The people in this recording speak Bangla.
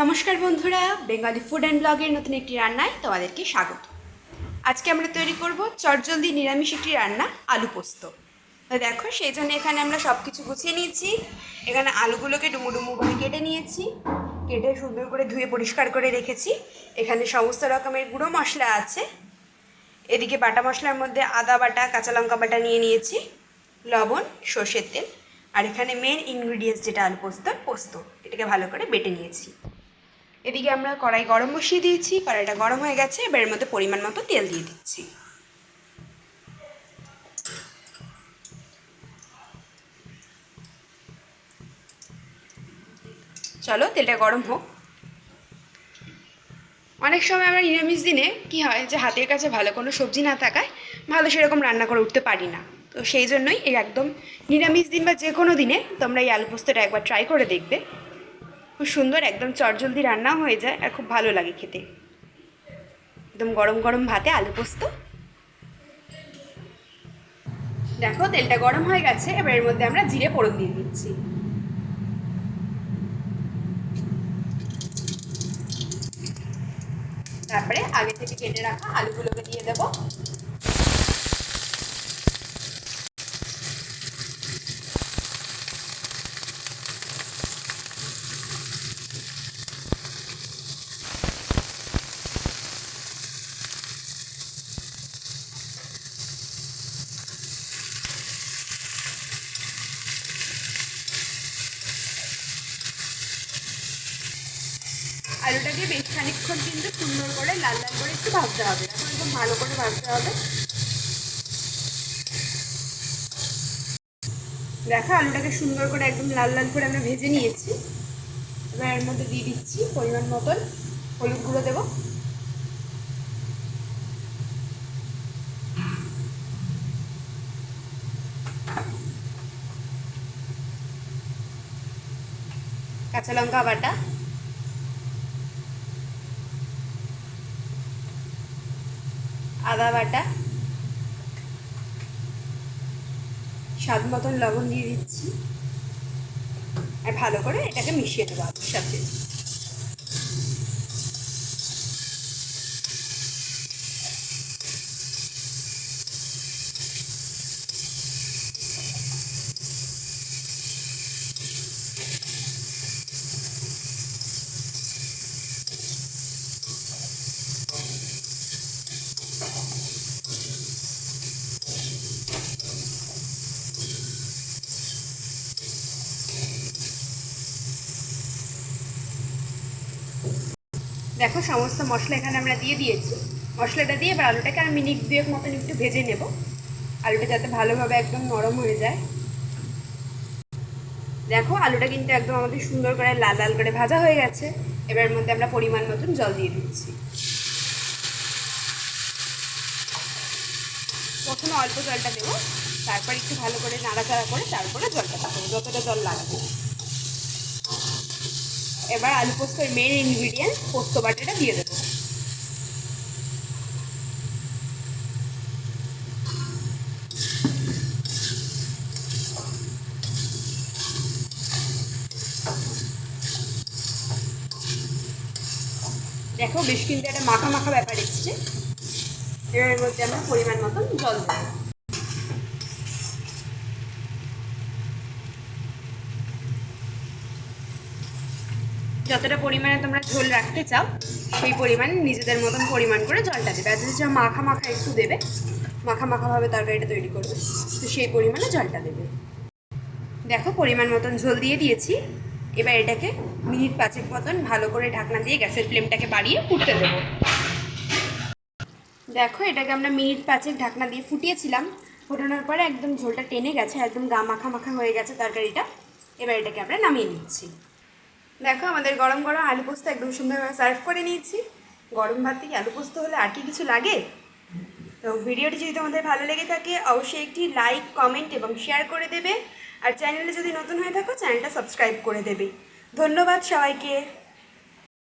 নমস্কার বন্ধুরা, বেঙ্গলি ফুড অ্যান্ড ব্লগের নতুন একটি রান্নায় তোমাদেরকে স্বাগত। আজকে আমরা তৈরি করব চটজলদি নিরামিষ একটি রান্না, আলু পোস্ত। তো দেখো, সেই জন্য এখানে আমরা সব কিছু গুছিয়ে নিয়েছি। এখানে আলুগুলোকে ডুমু ডুমু করে কেটে নিয়েছি। কেটে সুন্দর করে ধুয়ে পরিষ্কার করে রেখেছি। এখানে সমস্ত রকমের গুঁড়ো মশলা আছে। এদিকে বাটা মশলার মধ্যে আদা বাটা, কাঁচা লঙ্কা বাটা নিয়ে নিয়েছি, লবণ, সর্ষের তেল। আর এখানে মেন ইনগ্রিডিয়েন্টস যেটা আলু পোস্ত পোস্ত। এটাকে ভালো করে বেটে নিয়েছি। এদিকে আমরা কড়াই গরম বসিয়ে দিয়েছি, কড়াইটা গরম হয়ে গেছে, এবার এর মধ্যে পরিমাণ মতো তেল দিয়ে দিচ্ছি। চলো, তেলটা গরম হোক। অনেক সময় আমরা নিরামিষ দিনে কি হয় যে হাতের কাছে ভালো কোনো সবজি না থাকায় ভালো সেরকম রান্না করে উঠতে পারি না। তো সেই জন্যই এই একদম নিরামিষ দিন বা যে কোনো দিনে তোমরা এই আলু পোস্তটা একবার ট্রাই করে দেখবে। খুব সুন্দর, একদম চটজলদি রান্নাও হয়ে যায় আর খুব ভালো লাগে খেতে। একদম গরম গরম ভাতে আলু পোস্ত। দেখো, তেলটা গরম হয়ে গেছে, এবার এর মধ্যে আমরা জিরে ফোড়ন দিয়ে দিচ্ছি। তারপরে আগে থেকে কেটে রাখা আলুগুলোকে দিয়ে দেবো। আলুটাকে বেশ খানিকক্ষণ কিন্তু সুন্দর করে লাল লাল করে একটু ভাজতে হবে। এখন একদম ভালো করে ভাজতে হবে। দেখো, আলুটাকে সুন্দর করে একদম লাল লাল করে আমরা ভেজে নিয়েছি। এবার এর মধ্যে দিয়ে দিচ্ছি পরিমাণ মতন হলুদ গুঁড়ো দেবো। কাঁচা লঙ্কা বাটা। আদা বাটা, স্বাদ মতন লবণ দিয়ে দিচ্ছি। আর ভালো করে এটাকে মিশিয়ে দেবো আলুর সাথে দেখো, সমস্ত মশলা এখানে আমরা দিয়ে দিয়েছি। মশলাটা দিয়ে এবার আলুটাকে আর মিনিট দুয়েক মতন একটু ভেজে নেব। আলুটা যাতে ভালোভাবে একদম নরম হয়ে যায়। দেখো, আলুটা কিন্তু একদম আমাদের সুন্দর করে লাল লাল করে ভাজা হয়ে গেছে। এবার মধ্যে আমরা পরিমাণ মতন জল দিয়ে দিচ্ছি। প্রথমে অল্প জলটা দেবো, তারপর একটু ভালো করে নাড়াচাড়া করে তারপরে জলটা দেবো যতটা জল লাগবে। এবার আলু পোস্তর মেন ইনগ্রিডিয়েন্ট পোস্ত বাটাটা দিয়ে দেবো। দেখো বেশ কিন্তু একটা মাখা মাখা ব্যাপার এসছে। এর মধ্যে আমরা পরিমাণ মতন জল দেবো। যতটা পরিমাণে তোমরা ঝোল রাখতে চাও, সেই পরিমাণে নিজেদের মতন পরিমাণ করে জলটা দেবে। আর যদি চাও মাখা মাখা একটু দেবে, মাখা মাখাভাবে তরকারিটা তৈরি করবে, তো সেই পরিমাণে জলটা দেবে। দেখো পরিমাণ মতন ঝোল দিয়ে দিয়েছি। এবার এটাকে মিনিট পাঁচেক মতন ভালো করে ঢাকনা দিয়ে গ্যাসের ফ্লেমটাকে বাড়িয়ে ফুটতে দেবো। দেখো এটাকে আমরা মিনিট পাঁচেক ঢাকনা দিয়ে ফুটিয়েছিলাম। ফোটানোর পরে একদম ঝোলটা টেনে গেছে, একদম গা মাখা মাখা হয়ে গেছে তরকারিটা। এবার এটাকে আমরা নামিয়ে নিচ্ছি। দেখো, আমাদের গরম গরম আলু পোস্ত একদম সুন্দরভাবে সার্ভ করে নিয়েছি। গরম ভাত থেকে আলু পোস্ত হলে আর কি কিছু লাগে? তো ভিডিওটি যদি তোমাদের ভালো লেগে থাকে, অবশ্যই একটি লাইক কমেন্ট এবং শেয়ার করে দেবে। আর চ্যানেলে যদি নতুন হয়ে থাকো চ্যানেলটা সাবস্ক্রাইব করে দেবে। ধন্যবাদ সবাইকে।